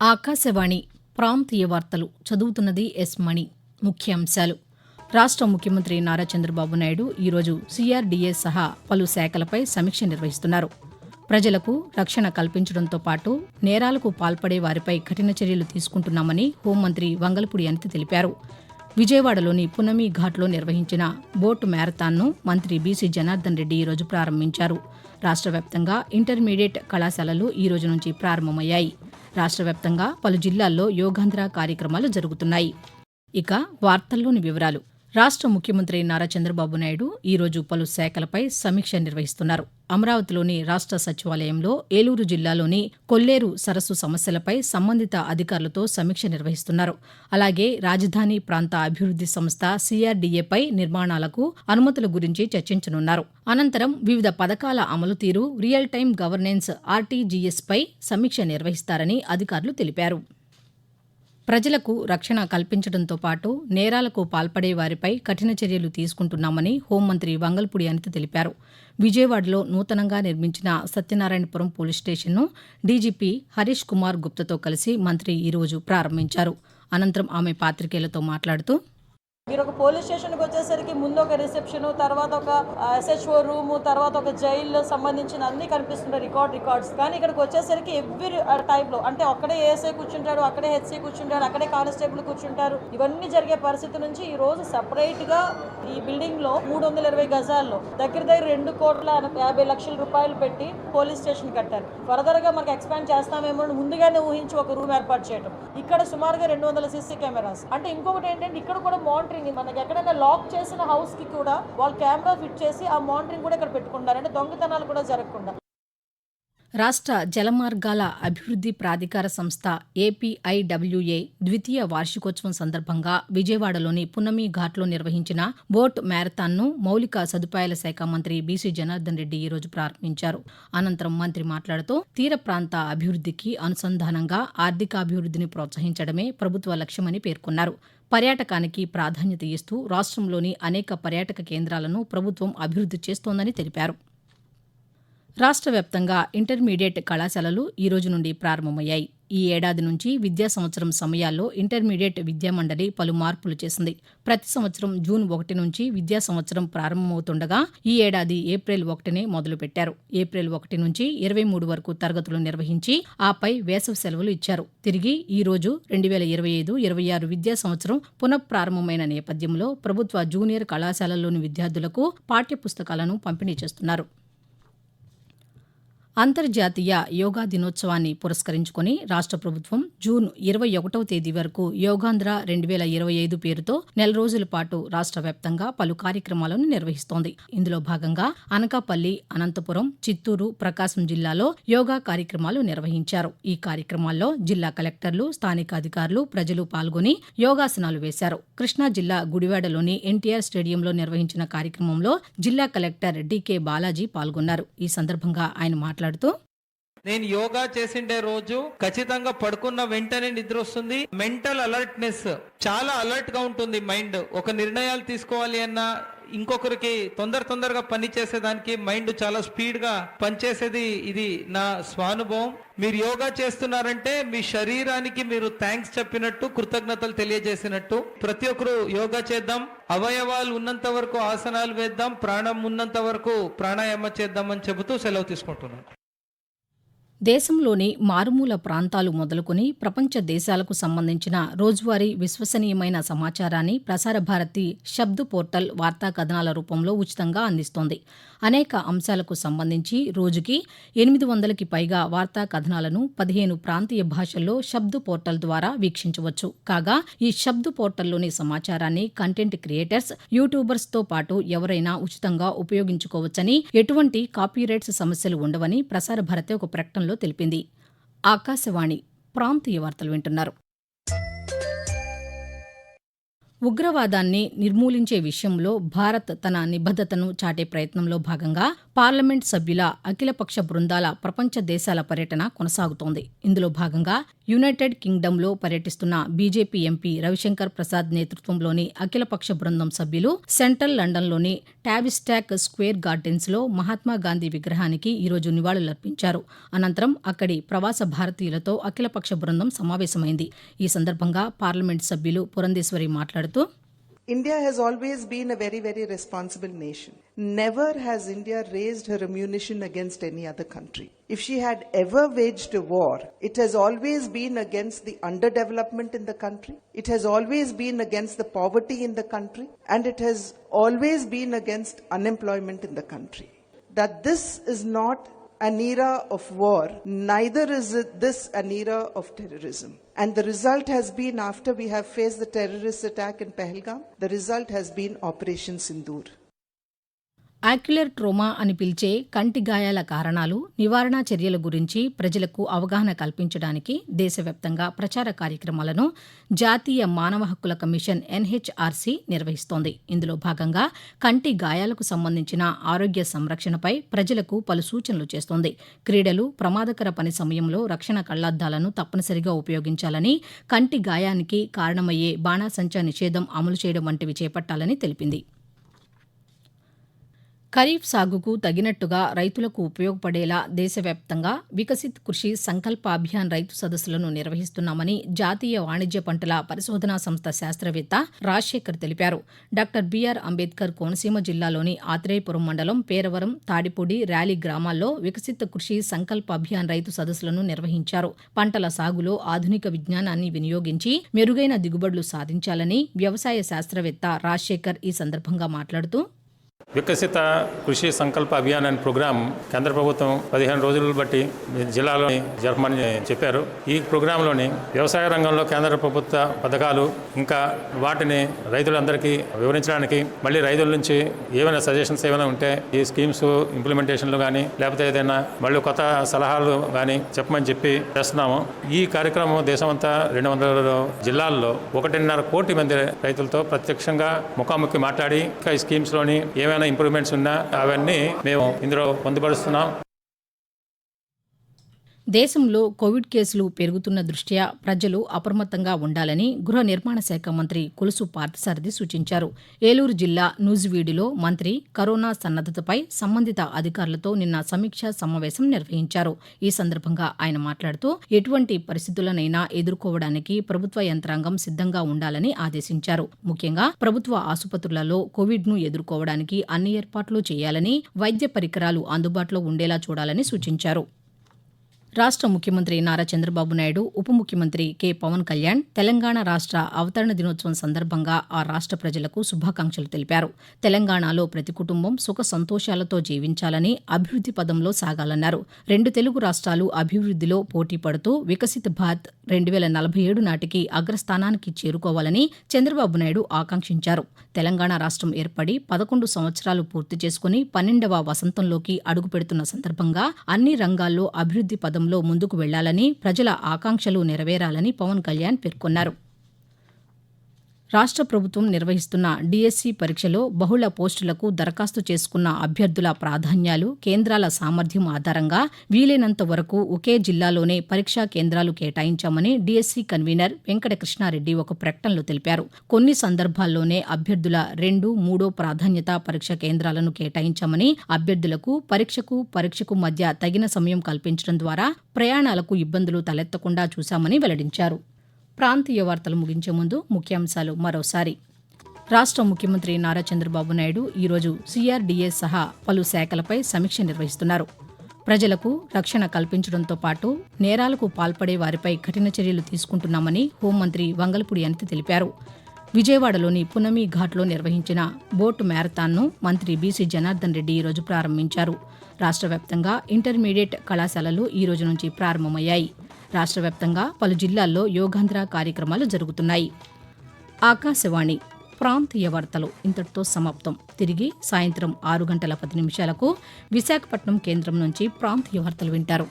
ఆకాశవాణి ప్రాంతీయ వార్తలు చదువుతున్నది ఎస్ మణి. ముఖ్యాంశాలు. రాష్ట్ర ముఖ్యమంత్రి నారా చంద్రబాబు నాయుడు ఈరోజు సీఆర్డీఏ సహా పలు శాఖలపై సమీక్ష నిర్వహిస్తున్నారు. ప్రజలకు రక్షణ కల్పించడంతో పాటు నేరాలకు పాల్పడే వారిపై కఠిన చర్యలు తీసుకుంటున్నామని హోంమంత్రి వంగలపూడి అనిత తెలిపారు. విజయవాడలోని పునమి ఘాట్లో నిర్వహించిన బోట్ మ్యారథాన్ను మంత్రి బీసీ జనార్దన్ రెడ్డి ఈరోజు ప్రారంభించారు. రాష్ట్ర వ్యాప్తంగా ఇంటర్మీడియట్ కళాశాలలు ఈ రోజు నుంచి ప్రారంభమయ్యాయి. రాష్ట్ర వ్యాప్తంగా పలు జిల్లాల్లో యోగాంధ్ర కార్యక్రమాలు జరుగుతున్నాయి. ఇక వార్తల్లోని వివరాలు. రాష్ట్ర ముఖ్యమంత్రి నారా చంద్రబాబు నాయుడు ఈరోజు పలు శాఖలపై సమీక్ష నిర్వహిస్తున్నారు. అమరావతిలోని రాష్ట్ర సచివాలయంలో ఏలూరు జిల్లాలోని కొల్లేరు సరస్సు సమస్యలపై సంబంధిత అధికారులతో సమీక్ష నిర్వహిస్తున్నారు. అలాగే రాజధాని ప్రాంత అభివృద్ది సంస్థ సీఆర్డీఏపై నిర్మాణాలకు అనుమతుల గురించి చర్చించనున్నారు. అనంతరం వివిధ పథకాల అమలు తీరు రియల్ టైం గవర్నెన్స్ ఆర్టీజీఎస్పై సమీక్ష నిర్వహిస్తారని అధికారులు తెలిపారు. ప్రజలకు రక్షణ కల్పించడంతో పాటు నేరాలకు పాల్పడే వారిపై కఠిన చర్యలు తీసుకుంటున్నామని హోంమంత్రి వంగల్పూడి అనిత తెలిపారు. విజయవాడలో నూతనంగా నిర్మించిన సత్యనారాయణపురం పోలీస్ స్టేషన్ను డీజీపీ హరీష్ కుమార్ గుప్తతో కలిసి మంత్రి ఈరోజు ప్రారంభించారు. అనంతరం ఆమె పాతికేయులతో మాట్లాడుతూ మీరు ఒక పోలీస్ స్టేషన్కి వచ్చేసరికి ముందు ఒక రిసెప్షన్ తర్వాత ఒక ఎస్హెచ్ఓ రూమ్ తర్వాత ఒక జైలు సంబంధించిన అన్ని కనిపిస్తుంటాయి రికార్డ్ రికార్డ్స్. కానీ ఇక్కడికి వచ్చేసరికి ఎవ్రీ టైప్లో అంటే అక్కడే ఏఎస్ఐ కూర్చుంటాడు అక్కడే హెచ్సీ కూర్చుంటాడు అక్కడే కానిస్టేబుల్ కూర్చుంటారు. ఇవన్నీ జరిగే పరిస్థితి నుంచి ఈ రోజు సెపరేట్గా ఈ బిల్డింగ్లో మూడు వందల ఇరవై గజాల్లో దగ్గర దగ్గర రెండు కోట్ల యాభై లక్షల రూపాయలు పెట్టి పోలీస్ స్టేషన్ కట్టారు. ఫర్దర్గా మనకి ఎక్స్పాండ్ చేస్తామేమో అని ముందుగానే ఊహించి ఒక రూమ్ ఏర్పాటు చేయడం ఇక్కడ సుమారుగా రెండు వందల సీసీ కెమెరాస్. అంటే ఇంకొకటి ఏంటంటే ఇక్కడ కూడా మానిటరింగ్ మనకి ఎక్కడైనా లాక్ చేసిన హౌస్కి కూడా వాళ్ళు కెమెరా ఫిట్ చేసి ఆ మానిటరింగ్ కూడా ఇక్కడ పెట్టుకుంటారు అంటే దొంగతనాలు కూడా జరగకుండా. రాష్ట్ర జలమార్గాల అభివృద్ధి ప్రాధికార సంస్థ ఏపీఐడబ్ల్యూఏ ద్వితీయ వార్షికోత్సవం సందర్భంగా విజయవాడలోని పున్నమి ఘాట్లో నిర్వహించిన బోట్ మ్యారథాన్ను మౌలిక సదుపాయాల శాఖ మంత్రి బీసీ జనార్దన్ రెడ్డి ఈరోజు ప్రారంభించారు. అనంతరం మంత్రి మాట్లాడుతూ తీర ప్రాంత అభివృద్ధికి అనుసంధానంగా ఆర్థికాభివృద్ధిని ప్రోత్సహించడమే ప్రభుత్వ లక్ష్యమని పేర్కొన్నారు. పర్యాటకానికి ప్రాధాన్యత ఇస్తూ రాష్ట్రంలోని అనేక పర్యాటక కేంద్రాలను ప్రభుత్వం అభివృద్ధి చేస్తోందని తెలిపారు. రాష్ట్ర వ్యాప్తంగా ఇంటర్మీడియట్ కళాశాలలు ఈ రోజు నుండి ప్రారంభమయ్యాయి. ఈ ఏడాది నుంచి విద్యా సంవత్సరం సమయాల్లో ఇంటర్మీడియట్ విద్యామండలి పలు మార్పులు చేసింది. ప్రతి సంవత్సరం జూన్ ఒకటి నుంచి విద్యా సంవత్సరం ప్రారంభమవుతుండగా ఈ ఏడాది ఏప్రిల్ ఒకటినే మొదలుపెట్టారు. ఏప్రిల్ ఒకటి నుంచి ఇరవై మూడు వరకు తరగతులు నిర్వహించి ఆపై వేసవి సెలవులు ఇచ్చారు. తిరిగి ఈ రోజు రెండు వేల ఇరవై ఐదు ఇరవై ఆరు విద్యా సంవత్సరం పునఃప్రారంభమైన నేపథ్యంలో ప్రభుత్వ జూనియర్ కళాశాలల్లోని విద్యార్థులకు పాఠ్యపుస్తకాలను పంపిణీ చేస్తున్నారు. అంతర్జాతీయ యోగా దినోత్సవాన్ని పురస్కరించుకుని రాష్ట్ర ప్రభుత్వం జూన్ ఇరవై ఒకటవ తేదీ వరకు యోగాంధ్ర రెండు వేల ఇరవై ఐదు పేరుతో నెల రోజుల పాటు రాష్ట్ర వ్యాప్తంగా పలు కార్యక్రమాలను నిర్వహిస్తోంది. ఇందులో భాగంగా అనకాపల్లి అనంతపురం చిత్తూరు ప్రకాశం జిల్లాలో యోగా కార్యక్రమాలు నిర్వహించారు. ఈ కార్యక్రమాల్లో జిల్లా కలెక్టర్లు స్థానిక అధికారులు ప్రజలు పాల్గొని యోగాసనాలు వేశారు. కృష్ణా జిల్లా గుడివాడలోని ఎన్టీఆర్ స్టేడియంలో నిర్వహించిన కార్యక్రమంలో జిల్లా కలెక్టర్ డీకే బాలాజీ పాల్గొన్నారు. ఈ సందర్భంగా ఆయన మాట్లాడుతూ నేను యోగా చేసిండే రోజు ఖచ్చితంగా పడుకున్న వెంటనే నిద్ర వస్తుంది. మెంటల్ అలర్ట్నెస్ చాలా అలర్ట్గా ఉంటుంది మైండ్. ఒక నిర్ణయాలు తీసుకోవాలి అన్నా ఇంకొకరికి తొందర తొందరగా పని చేసేదానికి మైండ్ చాలా స్పీడ్గా పనిచేసేది ఇది నా స్వానుభవం. మీరు యోగా చేస్తున్నారంటే మీ శరీరానికి మీరు థ్యాంక్స్ చెప్పినట్టు కృతజ్ఞతలు తెలియజేసినట్టు. ప్రతి ఒక్కరు యోగా చేద్దాం. అవయవాలు ఉన్నంత వరకు ఆసనాలు వేద్దాం. ప్రాణం ఉన్నంత వరకు ప్రాణాయామ చేద్దామని చెబుతూ సెలవు తీసుకుంటున్నాను. దేశంలోని మారుమూల ప్రాంతాలు మొదలుకొని ప్రపంచ దేశాలకు సంబంధించిన రోజువారీ విశ్వసనీయమైన సమాచారాన్ని ప్రసార భారతి శబ్ద పోర్టల్ వార్తా కథనాల రూపంలో ఉచితంగా అందిస్తోంది. అనేక అంశాలకు సంబంధించి రోజుకి ఎనిమిది వందలకి పైగా వార్తా కథనాలను పదిహేను ప్రాంతీయ భాషల్లో శబ్ద పోర్టల్ ద్వారా వీక్షించవచ్చు. కాగా ఈ శబ్ద పోర్టల్లోని సమాచారాన్ని కంటెంట్ క్రియేటర్స్ యూట్యూబర్స్తో పాటు ఎవరైనా ఉచితంగా ఉపయోగించుకోవచ్చని ఎటువంటి కాపీరైట్స్ సమస్యలు ఉండవని ప్రసార భారతి ఒక ప్రకటనలో తెలిపింది. ఆకాశవాణి ప్రాంతీయ వార్తలు వింటున్నారు. ఉగ్రవాదాన్ని నిర్మూలించే విషయంలో భారత్ తన నిబద్ధతను చాటే ప్రయత్నంలో భాగంగా పార్లమెంట్ సభ్యుల అఖిలపక్ష బృందాల ప్రపంచ దేశాల పర్యటన కొనసాగుతోంది. ఇందులో భాగంగా యునైటెడ్ కింగ్డమ్లో పర్యటిస్తున్న బీజేపీ ఎంపీ రవిశంకర్ ప్రసాద్ నేతృత్వంలోని అఖిలపక్ష బృందం సభ్యులు సెంట్రల్ లండన్లోని టావిస్టాక్ స్క్వేర్ గార్డెన్స్లో మహాత్మా గాంధీ విగ్రహానికి ఈరోజు నివాళులర్పించారు. అనంతరం అక్కడి ప్రవాస భారతీయులతో అఖిలపక్ష బృందం సమావేశమైంది. ఈ సందర్భంగా పార్లమెంట్ సభ్యులు పురంధేశ్వరి మాట్లాడుతూ India has always been a very, very responsible nation. Never has India raised her ammunition against any other country. If she had ever waged a war, it has always been against the underdevelopment in the country. It has always been against the poverty in the country. And it has always been against unemployment in the country. That this is not an era of war, neither is this an era of terrorism. And the result has been, after we have faced the terrorist attack in Pahalgam, the result has been Operation Sindoor. Ocular trauma అని పిలిచే కంటి గాయాల కారణాలు నివారణ చర్యల గురించి ప్రజలకు అవగాహన కల్పించడానికి దేశవ్యాప్తంగా ప్రచార కార్యక్రమాలను జాతీయ మానవ హక్కుల కమిషన్ ఎన్హెచ్ఆర్సీ నిర్వహిస్తోంది. ఇందులో భాగంగా కంటి గాయాలకు సంబంధించిన ఆరోగ్య సంరక్షణపై ప్రజలకు పలు సూచనలు చేస్తోంది. క్రీడలు ప్రమాదకర పని సమయంలో రక్షణ కళ్ళద్దాలను తప్పనిసరిగా ఉపయోగించాలని కంటి గాయానికి కారణమయ్యే బాణాసంచా నిషేధం అమలు చేయడం వంటివి చేపట్టాలని తెలిపింది. ఖరీఫ్ సాగుకు తగినట్టుగా రైతులకు ఉపయోగపడేలా దేశవ్యాప్తంగా వికసిత్ కృషి సంకల్ప అభియాన్ రైతు సదస్సులను నిర్వహిస్తున్నామని జాతీయ వాణిజ్య పంటల పరిశోధనా సంస్థ శాస్త్రవేత్త రాజశేఖర్ తెలిపారు. డాక్టర్ బీఆర్ అంబేద్కర్ కోనసీమ జిల్లాలోని ఆత్రేయపురం మండలం పేరవరం తాడిపూడి ర్యాలీ గ్రామాల్లో వికసిత్ కృషి సంకల్ప అభియాన్ రైతు సదస్సులను నిర్వహించారు. పంటల సాగులో ఆధునిక విజ్ఞానాన్ని వినియోగించి మెరుగైన దిగుబడులు సాధించాలని వ్యవసాయ శాస్త్రవేత్త రాజశేఖర్ ఈ సందర్భంగా మాట్లాడుతూ వికసిత కృషి సంకల్ప అభియాన్ అనే ప్రోగ్రాం కేంద్ర ప్రభుత్వం పదిహేను రోజులు బట్టి జిల్లాలోని జరపమని చెప్పారు. ఈ ప్రోగ్రాంలోని వ్యవసాయ రంగంలో కేంద్ర ప్రభుత్వ పథకాలు ఇంకా వాటిని రైతులందరికీ వివరించడానికి మళ్ళీ రైతుల నుంచి ఏమైనా సజెషన్స్ ఏమైనా ఉంటే ఈ స్కీమ్స్ ఇంప్లిమెంటేషన్లు కానీ లేకపోతే ఏదైనా మళ్ళీ కొత్త సలహాలు కానీ చెప్పమని చెప్పి చేస్తున్నాము. ఈ కార్యక్రమం దేశమంతా రెండు వందల జిల్లాల్లో ఒకటిన్నర కోటి మంది రైతులతో ప్రత్యక్షంగా ముఖాముఖి మాట్లాడి ఇంకా ఈ స్కీమ్స్లోని ఏమైనా ఇంప్రూవ్మెంట్స్ ఉన్నా అవన్నీ మేము ఇందులో పొందుపరుస్తున్నాం. దేశంలో కోవిడ్ కేసులు పెరుగుతున్న దృష్ట్యా ప్రజలు అప్రమత్తంగా ఉండాలని గృహ నిర్మాణ శాఖ మంత్రి కొలుసు పార్థసారథి సూచించారు. ఏలూరు జిల్లా నూజివీడులో మంత్రి కరోనా సన్నద్దతపై సంబంధిత అధికారులతో నిన్న సమీక్షా సమావేశం నిర్వహించారు. ఈ సందర్భంగా ఆయన మాట్లాడుతూ ఎటువంటి పరిస్థితులనైనా ఎదుర్కోవడానికి ప్రభుత్వ యంత్రాంగం సిద్ధంగా ఉండాలని ఆదేశించారు. ముఖ్యంగా ప్రభుత్వ ఆసుపత్రులలో కోవిడ్ను ఎదుర్కోవడానికి అన్ని ఏర్పాట్లు చేయాలని వైద్య పరికరాలు అందుబాటులో ఉండేలా చూడాలని సూచించారు. రాష్ట్ర ముఖ్యమంత్రి నారా చంద్రబాబు నాయుడు ఉప ముఖ్యమంత్రి కె. పవన్ కళ్యాణ్ తెలంగాణ రాష్ట్ర అవతరణ దినోత్సవం సందర్భంగా ఆ రాష్ట్ర ప్రజలకు శుభాకాంక్షలు తెలిపారు. తెలంగాణలో ప్రతి కుటుంబం సుఖ సంతోషాలతో జీవించాలని అభివృద్ది పదంలో సాగాలన్నారు. రెండు తెలుగు రాష్ట్రాలు అభివృద్దిలో పోటీ పడుతూ వికసిత్ భారత్ రెండు వేల నలభై ఏడు నాటికి అగ్రస్థానానికి చేరుకోవాలని చంద్రబాబు నాయుడు ఆకాంక్షించారు. తెలంగాణ రాష్ట్రం ఏర్పడి పదకొండు సంవత్సరాలు పూర్తి చేసుకుని పన్నెండవ వసంతంలోకి అడుగుపెడుతున్న సందర్భంగా అన్ని రంగాల్లో అభివృద్ది మార్గంలో ముందుకు వెళ్ళాలని ప్రజల ఆకాంక్షలు నెరవేరాలని పవన్ కళ్యాణ్ పేర్కొన్నారు. రాష్ట్ర ప్రభుత్వం నిర్వహిస్తున్న డీఎస్సీ పరీక్షలో బహుళ పోస్టులకు దరఖాస్తు చేసుకున్న అభ్యర్థుల ప్రాధాన్యాలు కేంద్రాల సామర్థ్యం ఆధారంగా వీలైనంత వరకు ఒకే జిల్లాలోనే పరీక్షా కేంద్రాలు కేటాయించామని డీఎస్సీ కన్వీనర్ వెంకటకృష్ణారెడ్డి ఒక ప్రకటనలో తెలిపారు. కొన్ని సందర్భాల్లోనే అభ్యర్థుల రెండు మూడో ప్రాధాన్యత పరీక్ష కేంద్రాలను కేటాయించామని అభ్యర్థులకు పరీక్షకు పరీక్షకు మధ్య తగిన సమయం కల్పించడం ద్వారా ప్రయాణాలకు ఇబ్బందులు తలెత్తకుండా చూశామని వెల్లడించారు. ప్రాంతీయ వార్తలు ముగించే ముందు ముఖ్యాంశాలు మరోసారి. రాష్ట్ర ముఖ్యమంత్రి నారా చంద్రబాబు నాయుడు ఈరోజు సీఆర్డీఏ సహా పలు శాఖలపై సమీక్ష నిర్వహిస్తున్నారు. ప్రజలకు రక్షణ కల్పించడంతో పాటు నేరాలకు పాల్పడే వారిపై కఠిన చర్యలు తీసుకుంటున్నామని హోంమంత్రి వంగలపూడి అనిత తెలిపారు. విజయవాడలోని పునమి ఘాట్లో నిర్వహించిన బోట్ మ్యారథాన్ను మంత్రి బీసీ జనార్దన్ రెడ్డి ఈరోజు ప్రారంభించారు. రాష్ట్ర వ్యాప్తంగా ఇంటర్మీడియట్ కళాశాలలు ఈ రోజు నుంచి ప్రారంభమయ్యాయి. రాష్ట్ర వ్యాప్తంగా పలు జిల్లాల్లో యోగాంధ్ర కార్యక్రమాలు జరుగుతున్నాయి. ఆకాశవాణి ప్రాంతీయ వార్తలు ఇంతటితో సమాప్తం. తిరిగి సాయంత్రం ఆరు గంటల పది నిమిషాలకు విశాఖపట్నం కేంద్రం నుంచి ప్రాంతీయ వార్తలు వింటారు.